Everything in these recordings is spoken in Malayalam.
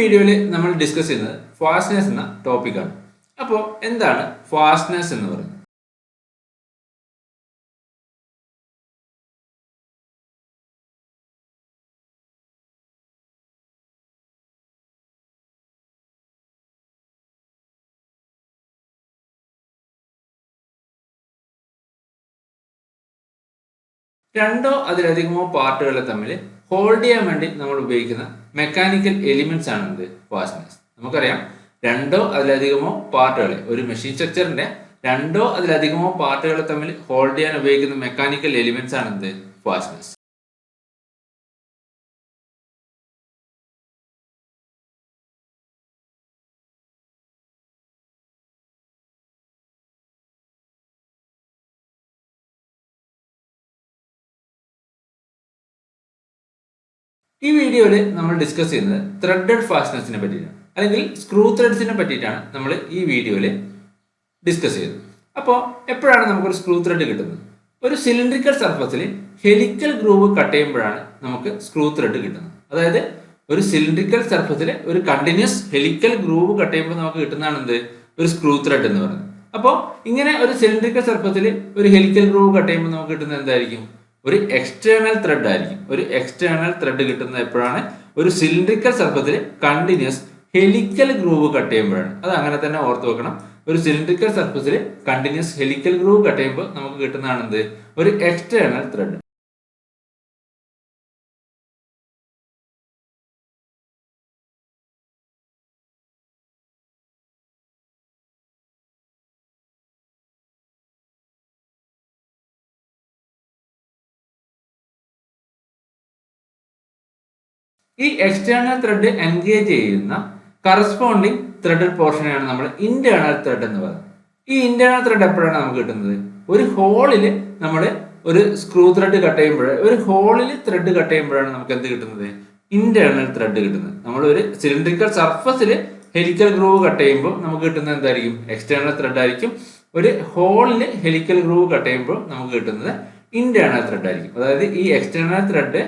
വീഡിയോയിൽ നമ്മൾ ഡിസ്കസ് ചെയ്യുന്നത് ഫാസ്റ്റ്നെസ് എന്ന ടോപ്പിക്കാണ് അപ്പോൾ എന്താണ് ഫാസ്റ്റ്നെസ് എന്ന് പറയുന്നത്? രണ്ടോ അതിലധികമോ പാർട്ടുകളെ തമ്മിൽ ഹോൾഡ് ചെയ്യാൻ വേണ്ടി നമ്മൾ ഉപയോഗിക്കുന്ന മെക്കാനിക്കൽ എലിമെന്റ്സ് ആണ് എന്ത്? ഫാസ്റ്റ്നെസ് നമുക്കറിയാം രണ്ടോ അതിലധികമോ പാർട്ടുകളെ ഒരു മെഷീൻ സ്ട്രക്ചറിന്റെ രണ്ടോ അതിലധികമോ പാർട്ടുകളെ തമ്മിൽ ഹോൾഡ് ചെയ്യാൻ ഉപയോഗിക്കുന്ന മെക്കാനിക്കൽ എലിമെന്റ്സ് ആണ് എന്ത്? ഫാസ്റ്റ്നെസ് ഈ വീഡിയോയിൽ നമ്മൾ ഡിസ്കസ് ചെയ്യുന്നത് ത്രെഡഡ് ഫാസ്റ്റ്നെസ്സിനെ പറ്റിയിട്ടാണ്. അല്ലെങ്കിൽ സ്ക്രൂ ത്രെഡ്സിനെ പറ്റിയിട്ടാണ് നമ്മൾ ഈ വീഡിയോയിൽ ഡിസ്കസ് ചെയ്യുന്നത്. അപ്പോൾ എപ്പോഴാണ് നമുക്കൊരു സ്ക്രൂ ത്രെഡ് കിട്ടുന്നത്? ഒരു സിലിണ്ടറിക്കൽ സർഫസിൽ ഹെലിക്കൽ ഗ്രൂവ് കട്ട് ചെയ്യുമ്പോഴാണ് നമുക്ക് സ്ക്രൂ ത്രെഡ് കിട്ടുന്നത്. അതായത് ഒരു സിലിണ്ടറിക്കൽ സർഫസിൽ ഒരു കണ്ടിന്യൂസ് ഹെലിക്കൽ ഗ്രൂവ് കട്ട് ചെയ്യുമ്പോൾ നമുക്ക് കിട്ടുന്നതാണ് എന്ത്? ഒരു സ്ക്രൂ ത്രെഡ് എന്ന് പറയുന്നത്. അപ്പോൾ ഇങ്ങനെ ഒരു സിലിണ്ടറിക്കൽ സർഫസിൽ ഒരു ഹെലിക്കൽ ഗ്രൂവ് കട്ട് ചെയ്യുമ്പോൾ നമുക്ക് കിട്ടുന്നത് എന്തായിരിക്കും? ഒരു എക്സ്റ്റേണൽ ത്രെഡ് ആയിരിക്കും. ഒരു എക്സ്റ്റേണൽ ത്രെഡ് കിട്ടുന്നത് എപ്പോഴാണ്? ഒരു സിലിണ്ടറിക്കൽ സർഫസിൽ കണ്ടിന്യൂസ് ഹെലിക്കൽ ഗ്രൂവ് കട്ട് ചെയ്യുമ്പോഴാണ്. അത് അങ്ങനെ തന്നെ ഓർത്ത് വെക്കണം. ഒരു സിലിണ്ടറിക്കൽ സർഫസിൽ കണ്ടിന്യൂസ് ഹെലിക്കൽ ഗ്രൂവ് കട്ട് ചെയ്യുമ്പോൾ നമുക്ക് കിട്ടുന്നതാണ് എന്ത് ഒരു എക്സ്റ്റേണൽ ത്രെഡ് ഈ എക്സ്റ്റേണൽ ത്രെഡ് എൻഗേജ് ചെയ്യുന്ന കറസ്പോണ്ടിങ് ത്രെഡഡ് പോർഷനെയാണ് നമ്മൾ ഇന്റേണൽ ത്രെഡ് എന്ന് പറയുന്നത്. ഈ ഇന്റേണൽ ത്രെഡ് എപ്പോഴാണ് നമുക്ക് കിട്ടുന്നത്? ഒരു ഹോളിൽ നമ്മൾ ഒരു സ്ക്രൂ ത്രെഡ് കട്ട് ചെയ്യുമ്പോൾ ഒരു ഹോളിൽ ത്രെഡ് കട്ട് ചെയ്യുമ്പോഴാണ് നമുക്ക് എന്ത് കിട്ടുന്നത്? ഇന്റേണൽ ത്രെഡ് കിട്ടുന്നത്. നമ്മൾ ഒരു സിലിണ്ടറിക്കൽ സർഫസിൽ ഹെലിക്കൽ ഗ്രൂവ് കട്ട് ചെയ്യുമ്പോൾ നമുക്ക് കിട്ടുന്നത് എന്തായിരിക്കും? എക്സ്റ്റേണൽ ത്രെഡ് ആയിരിക്കും. ഒരു ഹോളിൽ ഹെലിക്കൽ ഗ്രൂവ് കട്ട് ചെയ്യുമ്പോൾ നമുക്ക് കിട്ടുന്നത് ഇന്റേണൽ ത്രെഡ് ആയിരിക്കും. അതായത് ഈ എക്സ്റ്റേണൽ ത്രെഡ്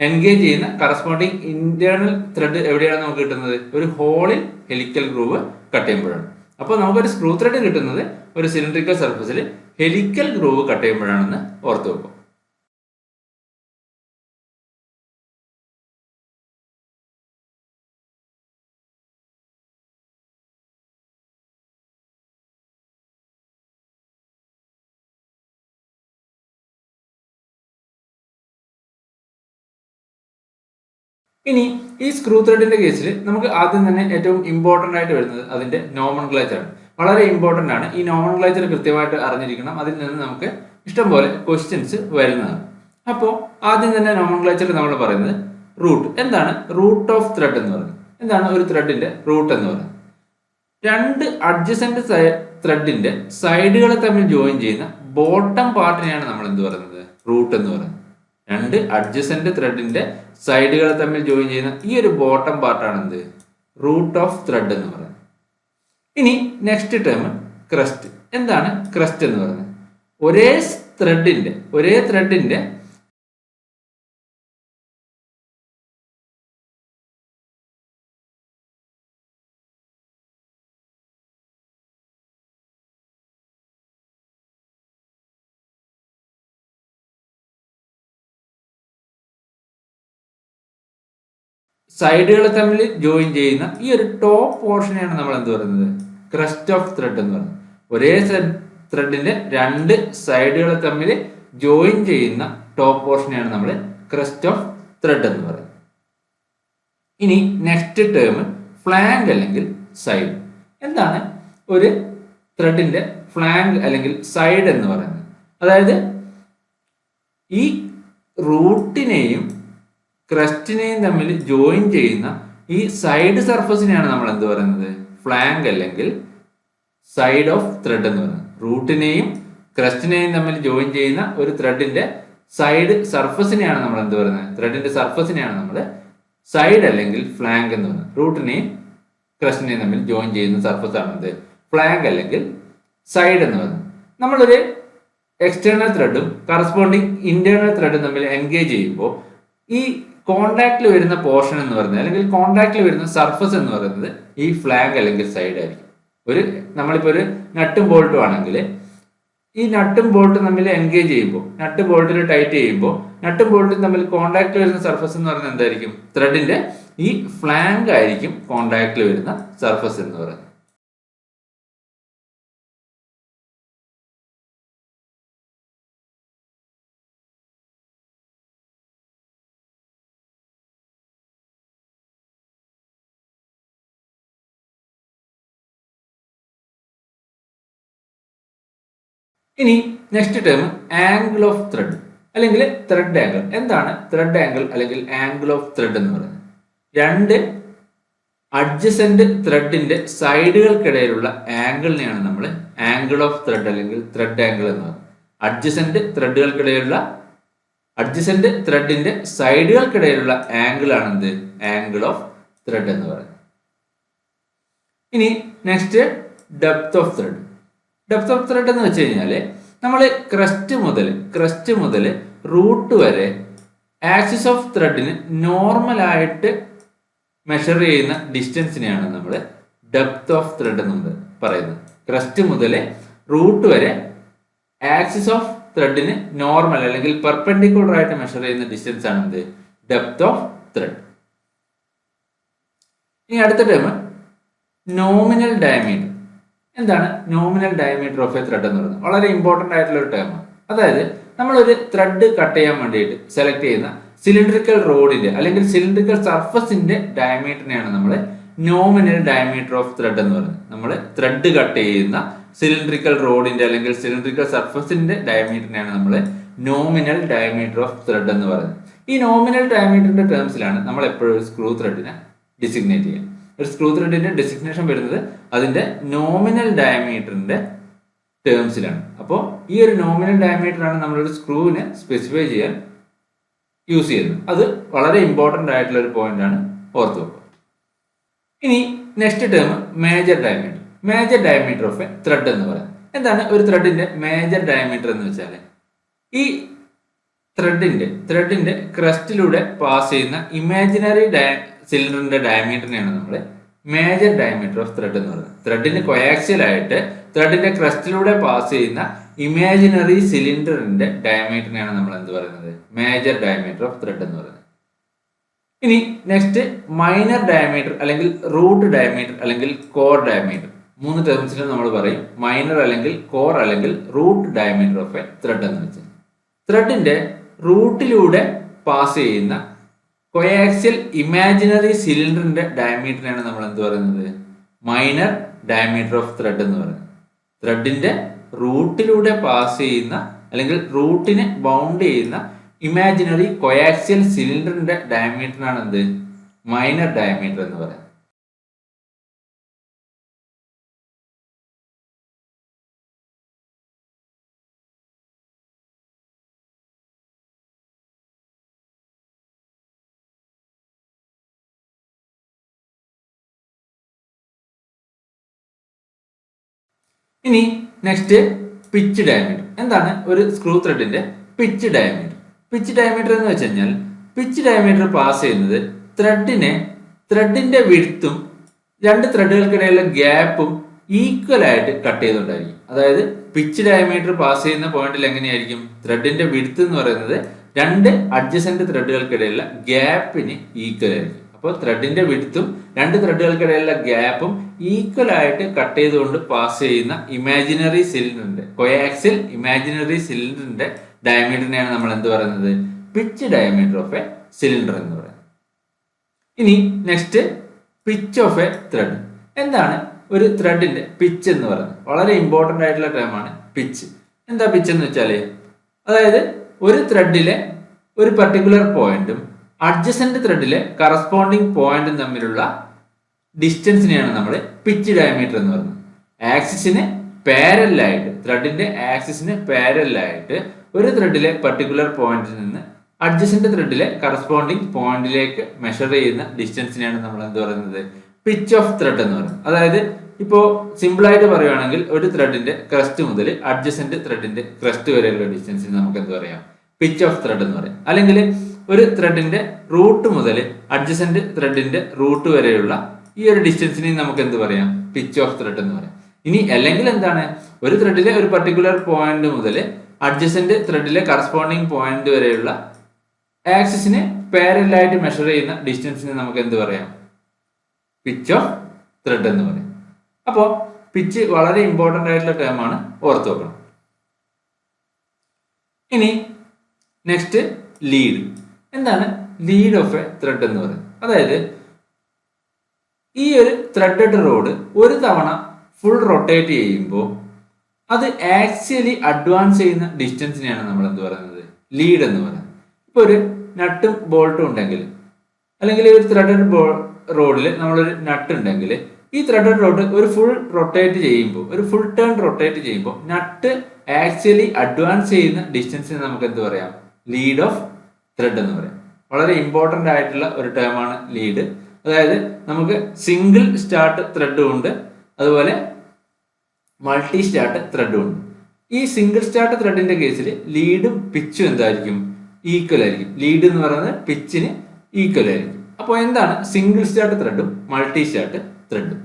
എൻഗേജ് ചെയ്യുന്ന കറസ്പോണ്ടിങ് ഇന്റേണൽ ത്രെഡ് എവിടെയാണ് നമുക്ക് കിട്ടുന്നത്? ഒരു ഹോളിൽ ഹെലിക്കൽ ഗ്രൂവ് കട്ട് ചെയ്യുമ്പോഴാണ്. അപ്പോൾ നമുക്കൊരു സ്ക്രൂ ത്രെഡ് കിട്ടുന്നത് ഒരു സിലിണ്ടറിക്കൽ സർഫസിൽ ഹെലിക്കൽ ഗ്രൂവ് കട്ട് ചെയ്യുമ്പോഴാണെന്ന് ഓർത്ത് വെക്കും ഇനി ഈ സ്ക്രൂ ത്രെഡിന്റെ കേസിൽ നമുക്ക് ആദ്യം തന്നെ ഏറ്റവും ഇമ്പോർട്ടന്റ് ആയിട്ട് വരുന്നത് അതിന്റെ നോമൺ ആണ്. വളരെ ഇമ്പോർട്ടന്റ് ആണ്. ഈ നോമൺ ക്ലേച്ചർ കൃത്യമായിട്ട് അറിഞ്ഞിരിക്കണം. അതിൽ നിന്ന് നമുക്ക് ഇഷ്ടംപോലെ ക്വസ്റ്റ്യൻസ് വരുന്നതാണ്. അപ്പോൾ ആദ്യം തന്നെ നോമൺ ക്ലേച്ചർ നമ്മൾ പറയുന്നത് റൂട്ട് എന്താണ്? റൂട്ട് ഓഫ് ത്രെഡ് എന്ന് പറയുന്നത്. എന്താണ് ഒരു ത്രെഡിന്റെ റൂട്ട് എന്ന് പറയുന്നത്? രണ്ട് അഡ്ജസന്റ് ത്രെഡിന്റെ സൈഡുകളെ തമ്മിൽ ജോയിൻ ചെയ്യുന്ന ബോട്ടം പാർട്ടിനെയാണ് നമ്മൾ എന്ത് പറയുന്നത്? റൂട്ട് എന്ന് പറയുന്നത്. രണ്ട് അഡ്ജസന്റ് ത്രെഡിന്റെ സൈഡുകൾ തമ്മിൽ ജോയിൻ ചെയ്യുന്ന ഈ ഒരു ബോട്ടം പാർട്ടാണ് എന്ത് റൂട്ട് ഓഫ് ത്രെഡ് എന്ന് പറയുന്നത്. ഇനി നെക്സ്റ്റ് ടേം ക്രസ്റ്റ് എന്താണ് ക്രസ്റ്റ് എന്ന് പറയുന്നത്? ഒരേ ത്രെഡിന്റെ ഒരേ ത്രെഡിന്റെ സൈഡുകൾ തമ്മിൽ ജോയിൻ ചെയ്യുന്ന ഈ ഒരു ടോപ്പ് പോർഷനെയാണ് നമ്മൾ എന്ത് പറയുന്നത്? ക്രസ്റ്റ് ഓഫ് ത്രെഡ് എന്ന് പറയുന്നത്. ഒരേ ത്രെഡിന്റെ രണ്ട് സൈഡുകൾ തമ്മിൽ ജോയിൻ ചെയ്യുന്ന ടോപ്പ് പോർഷനെയാണ് നമ്മൾ ക്രസ്റ്റ് ഓഫ് ത്രെഡ് എന്ന് പറയുന്നത്. ഇനി നെക്സ്റ്റ് ടേം ഫ്ലാങ്ക് അല്ലെങ്കിൽ സൈഡ് എന്താണ് ഒരു ത്രെഡിന്റെ ഫ്ലാങ്ക് അല്ലെങ്കിൽ സൈഡ് എന്ന് പറയുന്നത്? അതായത് ഈ റൂട്ടിനെയും ക്രസ്റ്റിനെയും തമ്മിൽ ജോയിൻ ചെയ്യുന്ന ഈ സൈഡ് സർഫസിനെയാണ് നമ്മൾ എന്ത് പറയുന്നത്? ഫ്ലാങ്ക് അല്ലെങ്കിൽ സൈഡ് ഓഫ് ത്രെഡ് എന്ന് പറയുന്നത്. റൂട്ടിനെയും ക്രസ്റ്റിനെയും തമ്മിൽ ജോയിൻ ചെയ്യുന്ന ഒരു ത്രെഡിന്റെ സൈഡ് സർഫസിനെയാണ് നമ്മൾ എന്ത് പറയുന്നത്? ത്രെഡിന്റെ സർഫസിനെയാണ് നമ്മൾ സൈഡ് അല്ലെങ്കിൽ ഫ്ലാങ്ക് എന്ന് പറയുന്നത്. റൂട്ടിനെയും ക്രസ്റ്റിനെയും തമ്മിൽ ജോയിൻ ചെയ്യുന്ന സർഫസ് ആണ് എന്ത്? ഫ്ലാങ്ക് അല്ലെങ്കിൽ സൈഡ് എന്ന് പറയുന്നത്. നമ്മളൊരു എക്സ്റ്റേണൽ ത്രെഡും കറസ്പോണ്ടിങ് ഇന്റേണൽ ത്രെഡും തമ്മിൽ എൻഗേജ് ചെയ്യുമ്പോൾ ഈ കോണ്ടാക്റ്റിൽ വരുന്ന പോർഷൻ എന്ന് പറയുന്നത് അല്ലെങ്കിൽ കോണ്ടാക്റ്റിൽ വരുന്ന സർഫസ് എന്ന് പറയുന്നത് ഈ ഫ്ലാഗ് അല്ലെങ്കിൽ സൈഡ് ആയിരിക്കും. ഒരു നമ്മളിപ്പോൾ ഒരു നട്ടും ബോൾട്ടും ആണെങ്കിൽ ഈ നട്ടും ബോൾട്ടും തമ്മിൽ എൻഗേജ് ചെയ്യുമ്പോൾ നട്ട് ബോൾട്ടിൽ ടൈറ്റ് ചെയ്യുമ്പോൾ നട്ടും ബോൾട്ടും തമ്മിൽ കോണ്ടാക്റ്റിൽ വരുന്ന സർഫസ് എന്ന് പറയുന്നത് എന്തായിരിക്കും? ത്രെഡിന്റെ ഈ ഫ്ലാങ്ക് ആയിരിക്കും കോണ്ടാക്റ്റിൽ വരുന്ന സർഫസ് എന്ന് പറയുന്നത്. ഇനി next term angle of thread അല്ലെങ്കിൽ ത്രെഡ് ആംഗിൾ എന്താണ് ത്രെഡ് ആംഗിൾ അല്ലെങ്കിൽ ആംഗിൾ ഓഫ് ത്രെഡ് എന്ന് പറയുന്നത്? രണ്ട് അഡ്ജസന്റ് ത്രെഡിന്റെ സൈഡുകൾക്കിടയിലുള്ള ആംഗിളിനെയാണ് നമ്മൾ ആംഗിൾ ഓഫ് ത്രെഡ് അല്ലെങ്കിൽ ത്രെഡ് ആംഗിൾ എന്ന് പറയുന്നത്. അഡ്ജസന്റ് ത്രെഡുകൾക്കിടയിലുള്ള അഡ്ജസന്റ് ത്രെഡിന്റെ സൈഡുകൾക്കിടയിലുള്ള ആംഗിൾ ആണ് എന്ത്? ആംഗിൾ ഓഫ് ത്രെഡ് എന്ന് പറയുന്നത്. ഇനി next depth of thread depth of thread എന്ന് വെച്ച് കഴിഞ്ഞാൽ നമ്മൾ ക്രസ്റ്റ് മുതൽ ക്രസ്റ്റ് മുതൽ റൂട്ട് വരെ ആക്സിസ് ഓഫ് ത്രെഡിന് നോർമലായിട്ട് മെഷർ ചെയ്യുന്ന ഡിസ്റ്റൻസിനെയാണ് നമ്മൾ ഡെപ്ത് ഓഫ് ത്രെഡ് എന്ന് പറയുന്നത്. ക്രസ്റ്റ് മുതൽ റൂട്ട് വരെ ആക്സിസ് ഓഫ് ത്രെഡിന് നോർമൽ അല്ലെങ്കിൽ പെർപെൻഡിക്കുലർ ആയിട്ട് മെഷർ ചെയ്യുന്ന ഡിസ്റ്റൻസ് ആണ് എന്ത്? ഡെപ്ത് ഓഫ് ത്രെഡ് ഇനി അടുത്ത ടേം നോമിനൽ ഡയമീറ്റർ എന്താണ്? Nominal diameter of a thread എന്ന് പറയുന്നത്. വളരെ ഇമ്പോർട്ടന്റ് ആയിട്ടുള്ള ഒരു ടേമാണ് അതായത് നമ്മളൊരു ത്രെഡ് കട്ട് ചെയ്യാൻ വേണ്ടിയിട്ട് സെലക്ട് ചെയ്യുന്ന സിലിണ്ടറിക്കൽ റോഡിന്റെ അല്ലെങ്കിൽ സിലിണ്ടറിക്കൽ സർഫസിന്റെ ഡയമീറ്ററിനെയാണ് നമ്മൾ നോമിനൽ ഡയമീറ്റർ ഓഫ് ത്രെഡ് എന്ന് പറയുന്നത്. നമ്മൾ ത്രെഡ് കട്ട് ചെയ്യുന്ന സിലിണ്ടറിക്കൽ റോഡിന്റെ അല്ലെങ്കിൽ സിലിണ്ടറിക്കൽ സർഫസിന്റെ ഡയമീറ്ററിനെയാണ് നമ്മൾ നോമിനൽ ഡയമീറ്റർ ഓഫ് ത്രെഡ് എന്ന് പറയുന്നത്. ഈ നോമിനൽ ഡയമീറ്ററിന്റെ ടേംസിലാണ് നമ്മൾ എപ്പോഴും സ്ക്രൂ ത്രെഡിനെ ഡിസിഗ്നേറ്റ് ചെയ്യുക. ഒരു സ്ക്രൂ ത്രെഡിന്റെ ഡെസിഗ്നേഷൻ വരുന്നത് അതിന്റെ നോമിനൽ ഡയമീറ്ററിന്റെ ടേംസിലാണ് അപ്പോൾ ഈ ഒരു നോമിനൽ ഡയമീറ്റർ ആണ് നമ്മളൊരു സ്ക്രൂവിനെ സ്പെസിഫൈ ചെയ്യാൻ യൂസ് ചെയ്യുന്നത്. അത് വളരെ ഇമ്പോർട്ടന്റ് ആയിട്ടുള്ള ഒരു പോയിന്റ് ആണ് ഓർത്ത് വെക്കുക. ഇനി next term major diameter major diameter of a thread എന്ന് പറയാം. എന്താണ് ഒരു ത്രെഡിന്റെ മേജർ ഡയമീറ്റർ എന്ന് വെച്ചാൽ? ഈ ത്രെഡിന്റെ ത്രെഡിന്റെ ക്രസ്റ്റിലൂടെ പാസ് ചെയ്യുന്ന ഇമാജിനറി സിലിണ്ടറിന്റെ ഡയമീറ്ററിനെയാണ് നമ്മൾ മേജർ ഡയമീറ്റർ ഓഫ് ത്രെഡ് എന്ന് പറയുന്നത്. ത്രെഡിന് കൊയാക്സിയൽ ആയിട്ട് ത്രെഡിന്റെ ക്രസ്റ്റിലൂടെ പാസ് ചെയ്യുന്ന ഇമാജിനറി സിലിണ്ടറിന്റെ ഡയമീറ്ററിനെയാണ് നമ്മൾ എന്ത് പറയുന്നത്? മേജർ ഡയമീറ്റർ ഓഫ് ത്രെഡ് എന്ന് പറയുന്നത്. ഇനി നെക്സ്റ്റ് മൈനർ ഡയമീറ്റർ അല്ലെങ്കിൽ റൂട്ട് ഡയമീറ്റർ അല്ലെങ്കിൽ കോർ ഡയമീറ്റർ മൂന്ന് ടേംസിലും നമ്മൾ പറയും മൈനർ അല്ലെങ്കിൽ കോർ അല്ലെങ്കിൽ root diameter of a thread എന്ന് വെച്ചാൽ ത്രെഡിന്റെ റൂട്ടിലൂടെ പാസ് ചെയ്യുന്ന കൊയാക്സിയൽ ഇമാജിനറി സിലിണ്ടറിന്റെ ഡയമീറ്ററിനാണ് നമ്മൾ എന്ത് പറയുന്നത്? മൈനർ ഡയമീറ്റർ ഓഫ് ത്രെഡ് എന്ന് പറയുന്നത്. ത്രെഡിന്റെ റൂട്ടിലൂടെ പാസ് ചെയ്യുന്ന അല്ലെങ്കിൽ റൂട്ടിനെ ബൗണ്ട് ചെയ്യുന്ന ഇമാജിനറി കൊയാക്സിയൽ സിലിണ്ടറിന്റെ ഡയമീറ്ററിനാണ് എന്ത് മൈനർ ഡയമീറ്റർ എന്ന് പറയുന്നത്. ഇനി നെക്സ്റ്റ് പിച്ച് ഡയമീറ്റർ എന്താണ്? ഒരു സ്ക്രൂ ത്രെഡിന്റെ പിച്ച് ഡയമീറ്റർ പിച്ച് ഡയമീറ്റർ എന്ന് വെച്ച് കഴിഞ്ഞാൽ പിച്ച് ഡയമീറ്റർ പാസ് ചെയ്യുന്നത് ത്രെഡിനെ ത്രെഡിന്റെ വിഴുത്തും രണ്ട് ത്രെഡുകൾക്കിടയിലുള്ള ഗ്യാപ്പും ഈക്വൽ ആയിട്ട് കട്ട് ചെയ്തുകൊണ്ടായിരിക്കും. അതായത് പിച്ച് ഡയമീറ്റർ പാസ് ചെയ്യുന്ന പോയിന്റിൽ എങ്ങനെയായിരിക്കും? ത്രെഡിന്റെ വിടുത്ത് എന്ന് പറയുന്നത് രണ്ട് അഡ്ജസന്റ് ത്രെഡുകൾക്കിടയിലുള്ള ഗ്യാപ്പിന് ഈക്വൽ ആയിരിക്കും. അപ്പോൾ ത്രെഡിന്റെ വിടുത്തും രണ്ട് ത്രെഡുകൾക്കിടയിലുള്ള ഗ്യാപ്പും ഈക്വൽ ആയിട്ട് കട്ട് ചെയ്തുകൊണ്ട് പാസ് ചെയ്യുന്ന ഇമാജിനറി സിലിണ്ടറിന്റെ കൊയാക്സിൽ ഇമാജിനറി സിലിണ്ടറിന്റെ ഡയമീറ്ററിനെയാണ് നമ്മൾ എന്ത് പറയുന്നത്? Pitch diameter of a cylinder എന്ന് പറയുന്നത്. ഇനി next pitch of a thread എന്താണ്? ഒരു ത്രെഡിന്റെ പിച്ച് എന്ന് പറയുന്നത്. വളരെ ഇമ്പോർട്ടന്റ് ആയിട്ടുള്ള ടേമാണ് പിച്ച് എന്താ പിച്ച് എന്ന് വെച്ചാൽ? അതായത് ഒരു ത്രെഡിലെ ഒരു പർട്ടിക്കുലർ പോയിന്റും അഡ്ജസന്റ് ത്രെഡിലെ കറസ്പോണ്ടിങ് പോയിന്റും തമ്മിലുള്ള ഡിസ്റ്റൻസിനെയാണ് നമ്മൾ പിച്ച് ഡയമീറ്റർ എന്ന് പറയുന്നത്. ആക്സിസിന് പാരലായിട്ട് ത്രെഡിന്റെ ആക്സിസിന് പാരലായിട്ട് ഒരു ത്രെഡിലെ പർട്ടിക്കുലർ പോയിന്റിൽ നിന്ന് അഡ്ജസന്റ് ത്രെഡിലെ കറസ്പോണ്ടിങ് പോയിന്റിലേക്ക് മെഷർ ചെയ്യുന്ന ഡിസ്റ്റൻസിനെയാണ് നമ്മൾ എന്ത് പറയുന്നത്? പിച്ച് ഓഫ് ത്രെഡ് എന്ന് പറയുന്നത്. അതായത് ഇപ്പോൾ സിമ്പിളായിട്ട് പറയുകയാണെങ്കിൽ ഒരു ത്രെഡിന്റെ ക്രസ്റ്റ് മുതൽ അഡ്ജസന്റ് ത്രെഡിന്റെ ക്രസ്റ്റ് വരെയുള്ള ഡിസ്റ്റൻസിന് നമുക്ക് എന്ത് പറയാം? പിച്ച് ഓഫ് ത്രെഡ് എന്ന് പറയാം. അല്ലെങ്കിൽ ഒരു ത്രെഡിന്റെ റൂട്ട് മുതൽ അഡ്ജസന്റ് ത്രെഡിന്റെ റൂട്ട് വരെയുള്ള ഈ ഒരു ഡിസ്റ്റൻസിനെ നമുക്ക് എന്ത് പറയാം? പിച്ച് ഓഫ് ത്രെഡ് എന്ന് പറയാം. ഇനി അല്ലെങ്കിൽ എന്താണ്? ഒരു ത്രെഡിലെ ഒരു പർട്ടിക്കുലർ പോയിന്റ് മുതൽ അഡ്ജസന്റ് ത്രെഡിലെ കറസ്പോണ്ടിങ് പോയിന്റ് വരെയുള്ള ആക്സിസിനെ പാരലായിട്ട് മെഷർ ചെയ്യുന്ന ഡിസ്റ്റൻസിനെ നമുക്ക് എന്ത് പറയാം? പിച്ച് ഓഫ് ത്രെഡ് എന്ന് പറയും. അപ്പോൾ പിച്ച് വളരെ ഇമ്പോർട്ടന്റ് ആയിട്ടുള്ള ടേമാണ് ഓർത്ത് വെക്കണം. ഇനി നെക്സ്റ്റ് ലീഡ് എന്താണ്? ലീഡ് ഓഫ് എ ത്രെഡ് എന്ന് പറയുന്നത്. അതായത് ഈ ഒരു ത്രെഡഡ് റോഡ് ഒരു തവണ ഫുൾ റൊട്ടേറ്റ് ചെയ്യുമ്പോൾ അത് ആക്ച്വലി അഡ്വാൻസ് ചെയ്യുന്ന ഡിസ്റ്റൻസിനെയാണ് നമ്മൾ എന്ത് പറയുന്നത്? ലീഡ് എന്ന് പറയുന്നത്. ഇപ്പോൾ ഒരു നട്ടും ബോൾട്ടും ഉണ്ടെങ്കിൽ അല്ലെങ്കിൽ ഒരു ത്രെഡഡ് ബോൾ റോഡിൽ നമ്മളൊരു നട്ട് ഉണ്ടെങ്കിൽ ഈ ത്രെഡഡ് റോഡ് ഒരു ഫുൾ റൊട്ടേറ്റ് ചെയ്യുമ്പോൾ ഒരു ഫുൾ ടേൺ റൊട്ടേറ്റ് ചെയ്യുമ്പോൾ നട്ട് ആക്ച്വലി അഡ്വാൻസ് ചെയ്യുന്ന ഡിസ്റ്റൻസിന് നമുക്ക് എന്ത് പറയാം? ലീഡ് ഓഫ് ത്രെഡ് എന്ന് പറയും. വളരെ ഇമ്പോർട്ടന്റ് ആയിട്ടുള്ള ഒരു ടേമാണ് ലീഡ് അതായത് നമുക്ക് സിംഗിൾ സ്റ്റാർട്ട് ത്രെഡും ഉണ്ട് അതുപോലെ മൾട്ടി സ്റ്റാർട്ട് ത്രെഡും ഉണ്ട്. ഈ സിംഗിൾ സ്റ്റാർട്ട് ത്രെഡിന്റെ കേസിൽ ലീഡും പിച്ചും എന്തായിരിക്കും? ഈക്വൽ ആയിരിക്കും. ലീഡ് എന്ന് പറയുന്നത് പിച്ചിന് ഈക്വൽ ആയിരിക്കും. അപ്പോൾ എന്താണ് സിംഗിൾ സ്റ്റാർട്ട് ത്രെഡും മൾട്ടി സ്റ്റാർട്ട് ത്രെഡും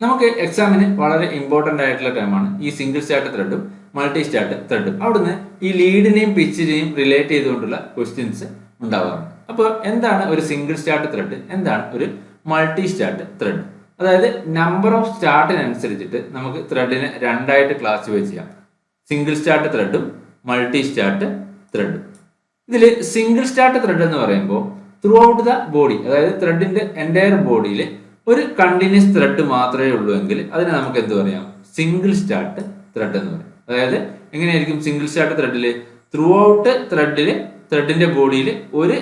നമുക്ക് എക്സാമിന് വളരെ ഇമ്പോർട്ടന്റ് ആയിട്ടുള്ള ടൈമാണ് ഈ സിംഗിൾ സ്റ്റാർട്ട് ത്രെഡും മൾട്ടി സ്റ്റാർട്ട് ത്രെഡും അവിടുന്ന് ഈ ലീഡിനെയും പിച്ചിനെയും റിലേറ്റ് ചെയ്തുകൊണ്ടുള്ള ക്വസ്റ്റ്യൻസ് ഉണ്ടാവാറുണ്ട്. അപ്പോൾ എന്താണ് ഒരു സിംഗിൾ സ്റ്റാർട്ട് ത്രെഡ് എന്താണ് ഒരു മൾട്ടി സ്റ്റാർട്ട് ത്രെഡ് അതായത് നമ്പർ ഓഫ് സ്റ്റാർട്ടിനനുസരിച്ചിട്ട് നമുക്ക് ത്രെഡിനെ രണ്ടായിട്ട് ക്ലാസിഫൈ ചെയ്യാം. സിംഗിൾ സ്റ്റാർട്ട് ത്രെഡും മൾട്ടി സ്റ്റാർട്ട് ത്രെഡും ഇതിൽ സിംഗിൾ സ്റ്റാർട്ട് ത്രെഡ് എന്ന് പറയുമ്പോൾ ത്രൂ ഔട്ട് ദ ബോഡി അതായത് ത്രെഡിന്റെ എന്റയർ ബോഡിയിൽ ഒരു കണ്ടിന്യൂസ് ത്രെഡ് മാത്രമേ ഉള്ളൂ എങ്കിൽ അതിനെ നമുക്ക് എന്ത് പറയാം? സിംഗിൾ സ്റ്റാർട്ട് ത്രെഡ് എന്ന് പറയും. അതായത് എങ്ങനെയായിരിക്കും സിംഗിൾ സ്റ്റാർട്ട് ത്രെഡിൽ ത്രൂ ഔട്ട് ത്രെഡിൽ ത്രെഡിന്റെ ബോഡിയിൽ ഒരു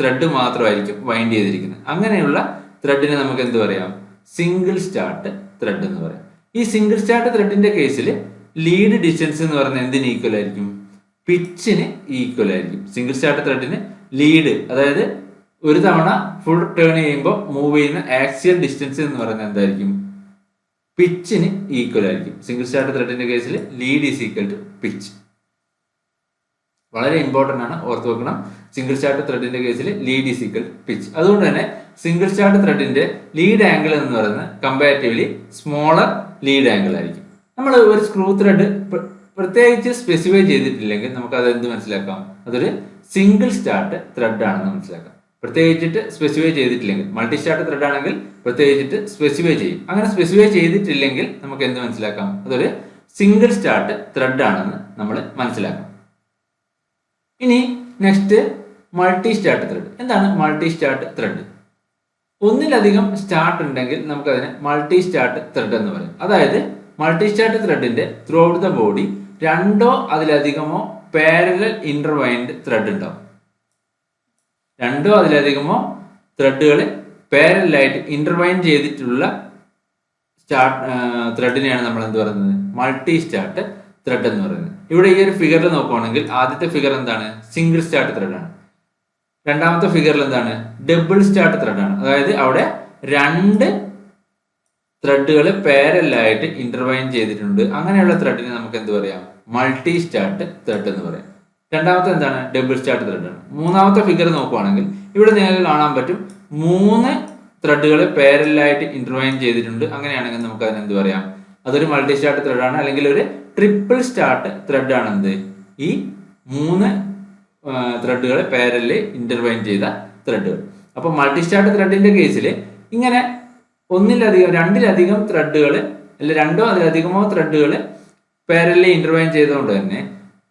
ത്രെഡ് മാത്രമായിരിക്കും വൈൻഡ് ചെയ്തിരിക്കുന്നത്. അങ്ങനെയുള്ള ത്രെഡിനെ നമുക്ക് എന്ത് പറയാം? സിംഗിൾ സ്റ്റാർട്ട് ത്രെഡ് എന്ന് പറയാം. ഈ സിംഗിൾ സ്റ്റാർട്ട് ത്രെഡിന്റെ കേസിൽ ലീഡ് ഡിസ്റ്റൻസ് എന്ന് പറയുന്നത് എന്തിന് ഈക്വൽ ആയിരിക്കും? പിച്ചിന് ഈക്വൽ ആയിരിക്കും. സിംഗിൾ സ്റ്റാർട്ട് ത്രെഡിന് ലീഡ് അതായത് ഒരു തവണ ഫുൾ ടേൺ ചെയ്യുമ്പോൾ മൂവ് ചെയ്യുന്ന ആക്സിയൽ ഡിസ്റ്റൻസ് എന്ന് പറയുന്നത് എന്തായിരിക്കും? പിച്ചിന് ഈക്വൽ ആയിരിക്കും. സിംഗിൾ സ്റ്റാർട്ട് ത്രെഡിന്റെ കേസിൽ lead is equal to pitch വളരെ ഇമ്പോർട്ടന്റ് ആണ്. ഓർത്ത് വെക്കണം. സിംഗിൾ സ്റ്റാർട്ട് ത്രെഡിന്റെ കേസിൽ ലീഡ് ഈസ് ഈക്വൽ പിച്ച് അതുകൊണ്ട് തന്നെ സിംഗിൾ സ്റ്റാർട്ട് ത്രെഡിന്റെ ലീഡ് ആംഗിൾ എന്ന് പറയുന്നത് കമ്പാരിറ്റീവ്ലി സ്മോളർ ലീഡ് ആംഗിൾ ആയിരിക്കും. നമ്മൾ ഒരു സ്ക്രൂ ത്രെഡ് പ്രത്യേകിച്ച് സ്പെസിഫൈ ചെയ്തിട്ടില്ലെങ്കിൽ നമുക്ക് അത് എന്ത് മനസ്സിലാക്കാം? അതൊരു സിംഗിൾ സ്റ്റാർട്ട് ത്രെഡ് ആണെന്ന് മനസ്സിലാക്കാം. പ്രത്യേകിച്ചിട്ട് സ്പെസിഫൈ ചെയ്തിട്ടില്ലെങ്കിൽ. മൾട്ടി സ്റ്റാർട്ട് ത്രെഡ് ആണെങ്കിൽ പ്രത്യേകിച്ചിട്ട് സ്പെസിഫൈ ചെയ്യും. അങ്ങനെ സ്പെസിഫൈ ചെയ്തിട്ടില്ലെങ്കിൽ നമുക്ക് എന്ത് മനസ്സിലാക്കാം? അതൊരു സിംഗിൾ സ്റ്റാർട്ട് ത്രെഡ് ആണെന്ന് നമ്മൾ മനസ്സിലാക്കാം ഇനി നെക്സ്റ്റ് മൾട്ടി സ്റ്റാർട്ട് ത്രെഡ് എന്താണ് മൾട്ടി സ്റ്റാർട്ട് ത്രെഡ് ഒന്നിലധികം സ്റ്റാർട്ട് ഉണ്ടെങ്കിൽ നമുക്കതിനെ മൾട്ടി സ്റ്റാർട്ട് ത്രെഡ് എന്ന് പറയും. അതായത് മൾട്ടി സ്റ്റാർട്ട് ത്രെഡിന്റെ ത്രൂ ഔട്ട് ദ ബോഡി രണ്ടോ അതിലധികമോ പാരലൽ ഇന്റർവൈൻഡ് ത്രെഡ് ഉണ്ടാവും. രണ്ടോ അതിലധികമോ ത്രെഡുകൾ പാരലായിട്ട് ഇന്റർവൈൻ ചെയ്തിട്ടുള്ള സ്റ്റാർട്ട് ത്രെഡിനെയാണ് നമ്മൾ എന്ത് പറയുന്നത്? മൾട്ടി സ്റ്റാർട്ട് ത്രെഡ് എന്ന് പറയുന്നത്. ഇവിടെ ഈ ഒരു ഫിഗറിൽ നോക്കുവാണെങ്കിൽ ആദ്യത്തെ ഫിഗർ എന്താണ്? സിംഗിൾ സ്റ്റാർട്ട് ത്രെഡ് ആണ്. രണ്ടാമത്തെ ഫിഗറിൽ എന്താണ്? ഡബിൾ സ്റ്റാർട്ട് ത്രെഡ് ആണ്. അതായത് അവിടെ രണ്ട് ത്രെഡുകൾ പാരലായിട്ട് ഇന്റർവൈൻ ചെയ്തിട്ടുണ്ട്. അങ്ങനെയുള്ള ത്രെഡിനെ നമുക്ക് എന്ത് പറയാം? മൾട്ടി സ്റ്റാർട്ട് ത്രെഡ് എന്ന് പറയാം. രണ്ടാമത്തെ എന്താണ്? ഡബിൾ സ്റ്റാർട്ട് ത്രെഡ് ആണ്. മൂന്നാമത്തെ ഫിഗർ നോക്കുവാണെങ്കിൽ ഇവിടെ നിങ്ങൾക്ക് കാണാൻ പറ്റും മൂന്ന് ത്രെഡുകൾ പാരലായിട്ട് ഇന്റർവൈൻ ചെയ്തിട്ടുണ്ട്. അങ്ങനെയാണെങ്കിൽ നമുക്ക് അതിന് എന്ത് പറയാം? അതൊരു മൾട്ടി സ്റ്റാർട്ട് ത്രെഡ് ആണ്. അല്ലെങ്കിൽ ഒരു ട്രിപ്പിൾ സ്റ്റാർട്ട് ത്രെഡ് ആണ് എന്ത്? ഈ മൂന്ന് ത്രെഡുകൾ പാരലിൽ ഇന്റർവൈൻ ചെയ്ത ത്രെഡുകൾ അപ്പൊ മൾട്ടി സ്റ്റാർട്ട് ത്രെഡിന്റെ കേസിൽ ഇങ്ങനെ ഒന്നിലധികം രണ്ടിലധികം ത്രെഡുകൾ അല്ലെ രണ്ടോ അതിലധികമോ ത്രെഡുകൾ പാരലിൽ ഇന്റർവൈൻ ചെയ്തുകൊണ്ട് തന്നെ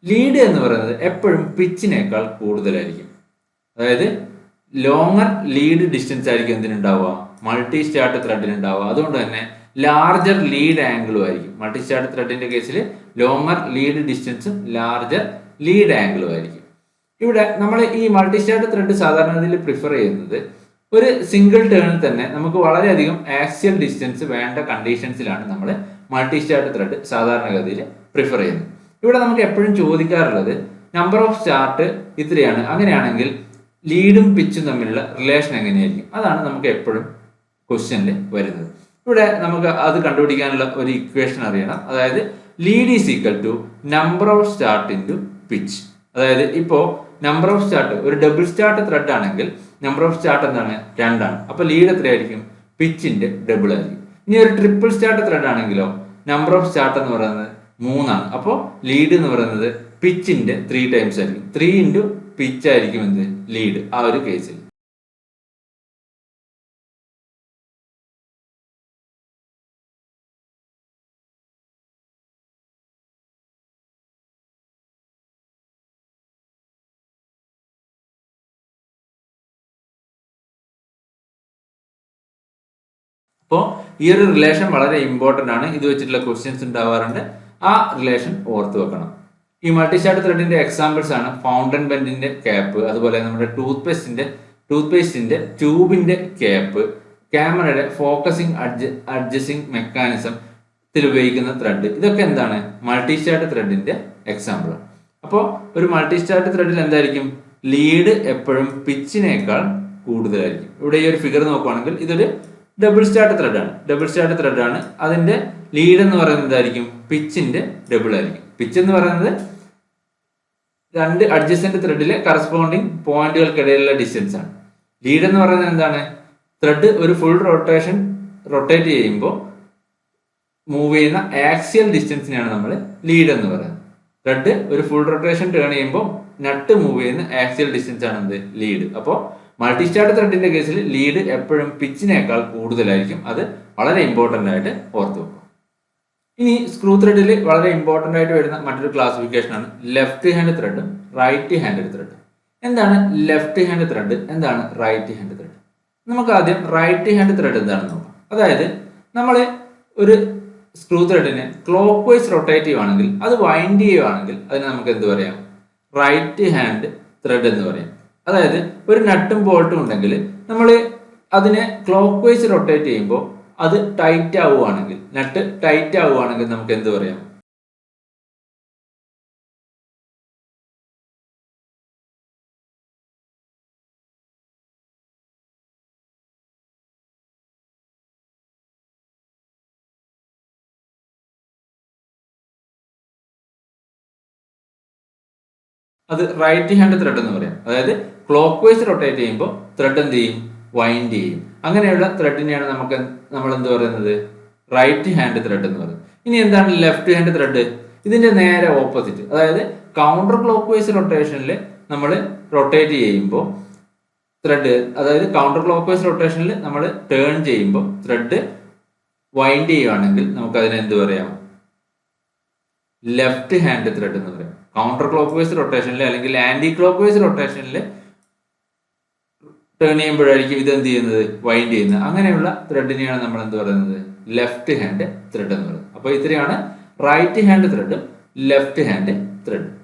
ലീഡ് എന്ന് പറയുന്നത് എപ്പോഴും പിച്ചിനേക്കാൾ കൂടുതലായിരിക്കും. അതായത് ലോങ്ങർ ലീഡ് ഡിസ്റ്റൻസ് ആയിരിക്കും എന്തിനുണ്ടാവുക? മൾട്ടി സ്റ്റാർട്ട് ത്രെഡിന് ഉണ്ടാവുക അതുകൊണ്ട് തന്നെ ലാർജർ ലീഡ് ആംഗിളും ആയിരിക്കും. മൾട്ടി സ്റ്റാർട്ട് ത്രെഡിന്റെ കേസിൽ ലോങ്ങർ ലീഡ് ഡിസ്റ്റൻസും ലാർജർ ലീഡ് ആംഗിളും ആയിരിക്കും. ഇവിടെ നമ്മൾ ഈ മൾട്ടി സ്റ്റാർട്ട് ത്രെഡ് സാധാരണ പ്രിഫർ ചെയ്യുന്നത് ഒരു സിംഗിൾ ടേണിൽ തന്നെ നമുക്ക് വളരെയധികം ആക്സിയൽ ഡിസ്റ്റൻസ് വേണ്ട കണ്ടീഷൻസിലാണ് നമ്മൾ മൾട്ടി സ്റ്റാർട്ട് ത്രെഡ് സാധാരണഗതിയിൽ പ്രിഫർ ചെയ്യുന്നത്. ഇവിടെ നമുക്ക് എപ്പോഴും ചോദിക്കാറുള്ളത് നമ്പർ ഓഫ് സ്റ്റാർട്ട് ഇത്രയാണ്. അങ്ങനെയാണെങ്കിൽ ലീഡും പിച്ചും തമ്മിലുള്ള റിലേഷൻ എങ്ങനെയായിരിക്കും? അതാണ് നമുക്ക് എപ്പോഴും ക്വസ്റ്റ്യനിൽ വരുന്നത്. ഇവിടെ നമുക്ക് അത് കണ്ടുപിടിക്കാനുള്ള ഒരു ഇക്വേഷൻ അറിയണം. അതായത് lead is equal to number of start into pitch അതായത് ഇപ്പോൾ നമ്പർ ഓഫ് സ്റ്റാർട്ട് ഒരു ഡബിൾ സ്റ്റാർട്ട് ത്രെഡ് ആണെങ്കിൽ നമ്പർ ഓഫ് സ്റ്റാർട്ട് എന്താണ്? രണ്ടാണ്. അപ്പോൾ ലീഡ് എത്രയായിരിക്കും? പിച്ചിന്റെ ഡബിൾ ആയിരിക്കും. ഇനി ഒരു ട്രിപ്പിൾ സ്റ്റാർട്ട് ത്രെഡ് ആണെങ്കിലോ നമ്പർ ഓഫ് സ്റ്റാർട്ട് എന്ന് പറയുന്നത് മൂന്നാണ്. അപ്പോൾ ലീഡ് എന്ന് പറയുന്നത് പിച്ചിന്റെ ത്രീ ടൈംസ് ആയിരിക്കും. ത്രീ ഇന്റു പിച്ച് ആയിരിക്കും എന്ത്? ലീഡ് ആ ഒരു കേസിൽ അപ്പോൾ ഈ ഒരു റിലേഷൻ വളരെ ഇമ്പോർട്ടന്റ് ആണ്. ഇത് വെച്ചിട്ടുള്ള ക്വസ്റ്റ്യൻസ് ഉണ്ടാവാറുണ്ട്. ആ റിലേഷൻ ഓർത്ത് വെക്കണം. ഈ മൾട്ടിഷാർട്ട് ത്രെഡിന്റെ എക്സാമ്പിൾസ് ആണ് ഫൗണ്ടൻ ബെൻഡിന്റെ ക്യാപ്പ് അതുപോലെ നമ്മുടെ ടൂത്ത് പേസ്റ്റിന്റെ ടൂത്ത് പേസ്റ്റിന്റെ ട്യൂബിന്റെ ക്യാപ്പ് ക്യാമറയുടെ ഫോക്കസിംഗ് അഡ്ജ അഡ്ജസ്റ്റിംഗ് മെക്കാനിസത്തിൽ ഉപയോഗിക്കുന്ന ത്രെഡ് ഇതൊക്കെ എന്താണ്? മൾട്ടിസ്റ്റാർട്ട് ത്രെഡിന്റെ എക്സാമ്പിൾ അപ്പോൾ ഒരു മൾട്ടിസ്റ്റാർട്ട് ത്രെഡിൽ എന്തായിരിക്കും? ലീഡ് എപ്പോഴും പിച്ചിനേക്കാൾ കൂടുതലായിരിക്കും. ഇവിടെ ഈ ഒരു ഫിഗർ നോക്കുവാണെങ്കിൽ ഇതൊരു ഡബിൾ സ്റ്റാർട്ട് ത്രെഡാണ് ഡബിൾ സ്റ്റാർട്ട് ത്രെഡാണ് അതിന്റെ ലീഡ് എന്ന് പറയുന്നത് എന്തായിരിക്കും? പിച്ചിന്റെ ഡബിൾ ആയിരിക്കും. പിച്ച് എന്ന് പറയുന്നത് രണ്ട് അഡ്ജസ്റ്റന്റ് ത്രെഡിലെ കറസ്പോണ്ടിങ് പോയിന്റുകൾക്കിടയിലുള്ള ഡിസ്റ്റൻസ് ആണ്. ലീഡ് എന്ന് പറയുന്നത് എന്താണ്? ത്രെഡ് ഒരു ഫുൾ റൊട്ടേഷൻ റൊട്ടേറ്റ് ചെയ്യുമ്പോൾ മൂവ് ചെയ്യുന്ന ആക്സിയൽ ഡിസ്റ്റൻസിനെയാണ് നമ്മൾ ലീഡ് എന്ന് പറയുന്നത്. ത്രെഡ് ഒരു ഫുൾ റൊട്ടേഷൻ ടേൺ ചെയ്യുമ്പോൾ നട്ട് മൂവ് ചെയ്യുന്ന ആക്സിയൽ ഡിസ്റ്റൻസ് ആണ് എന്ത്? ലീഡ് അപ്പോൾ മൾട്ടി സ്റ്റാർട്ട് ത്രെഡിന്റെ കേസിൽ ലീഡ് എപ്പോഴും പിച്ചിനേക്കാൾ കൂടുതലായിരിക്കും. അത് വളരെ ഇമ്പോർട്ടന്റ് ആയിട്ട് ഓർത്തു വെക്കും ഇനി സ്ക്രൂ ത്രെഡിൽ വളരെ ഇമ്പോർട്ടന്റ് ആയിട്ട് വരുന്ന മറ്റൊരു ക്ലാസിഫിക്കേഷൻ ആണ് ലെഫ്റ്റ് ഹാൻഡ് ത്രെഡും റൈറ്റ് ഹാൻഡ് ത്രെഡ് എന്താണ് ലെഫ്റ്റ് ഹാൻഡ് ത്രെഡ് എന്താണ് റൈറ്റ് ഹാൻഡ് ത്രെഡ് നമുക്ക് ആദ്യം റൈറ്റ് ഹാൻഡ് ത്രെഡ് എന്താണെന്ന് നോക്കാം. അതായത് നമ്മൾ ഒരു സ്ക്രൂ ത്രെഡിനെ ക്ലോക്ക് വൈസ് റൊട്ടേറ്റ് ചെയ്യുവാണെങ്കിൽ അത് വൈൻഡ് ചെയ്യുവാണെങ്കിൽ അതിന് നമുക്ക് എന്ത് പറയാം? റൈറ്റ് ഹാൻഡ് ത്രെഡ് എന്ന് പറയാം. അതായത് ഒരു നട്ടും ബോൾട്ടും ഉണ്ടെങ്കിൽ നമ്മൾ അതിനെ ക്ലോക്ക് വൈസ് റൊട്ടേറ്റ് ചെയ്യുമ്പോൾ അത് ടൈറ്റ് ആവുകയാണെങ്കിൽ നട്ട് ടൈറ്റ് ആവുകയാണെങ്കിൽ നമുക്ക് എന്ത് പറയാം? അത് റൈറ്റ് ഹാൻഡ് ത്രെഡ് എന്ന് പറയാം. അതായത് ക്ലോക്ക് വൈസ് റൊട്ടേറ്റ് ചെയ്യുമ്പോൾ ത്രെഡ് എന്ത് ചെയ്യും? വൈൻഡ് ചെയ്യും. അങ്ങനെയുള്ള ത്രെഡിനെയാണ് നമുക്ക് നമ്മൾ എന്ത് പറയുന്നത്? റൈറ്റ് ഹാൻഡ് ത്രെഡ് എന്ന് പറയുന്നത്. ഇനി എന്താണ് ലെഫ്റ്റ് ഹാൻഡ് ത്രെഡ് ഇതിന്റെ നേരെ ഓപ്പോസിറ്റ് അതായത് കൗണ്ടർ ക്ലോക്ക് വൈസ് റൊട്ടേഷനിൽ നമ്മൾ റൊട്ടേറ്റ് ചെയ്യുമ്പോൾ ത്രെഡ് അതായത് കൗണ്ടർ ക്ലോക്ക് വൈസ് റൊട്ടേഷനിൽ നമ്മൾ ടേൺ ചെയ്യുമ്പോൾ ത്രെഡ് വൈൻഡ് ചെയ്യുകയാണെങ്കിൽ നമുക്ക് അതിനെ എന്ത് പറയാം? ലെഫ്റ്റ് ഹാൻഡ് ത്രെഡ് എന്ന് പറയാം. കൗണ്ടർ ക്ലോക്ക് വൈസ് റൊട്ടേഷനിൽ അല്ലെങ്കിൽ ആന്റി ക്ലോക്ക് വൈസ് റൊട്ടേഷനിൽ ടേൺ ചെയ്യുമ്പോഴായിരിക്കും ഇതെന്ത് ചെയ്യുന്നത്? വൈൻഡ് ചെയ്യുന്നത്. അങ്ങനെയുള്ള ത്രെഡിനെയാണ് നമ്മൾ എന്ത് പറയുന്നത്? ലെഫ്റ്റ് ഹാൻഡ് ത്രെഡ് എന്ന് പറയുന്നത്. അപ്പോൾ ഇത്രയാണ് റൈറ്റ് ഹാൻഡ് ത്രെഡും ലെഫ്റ്റ് ഹാൻഡ് ത്രെഡും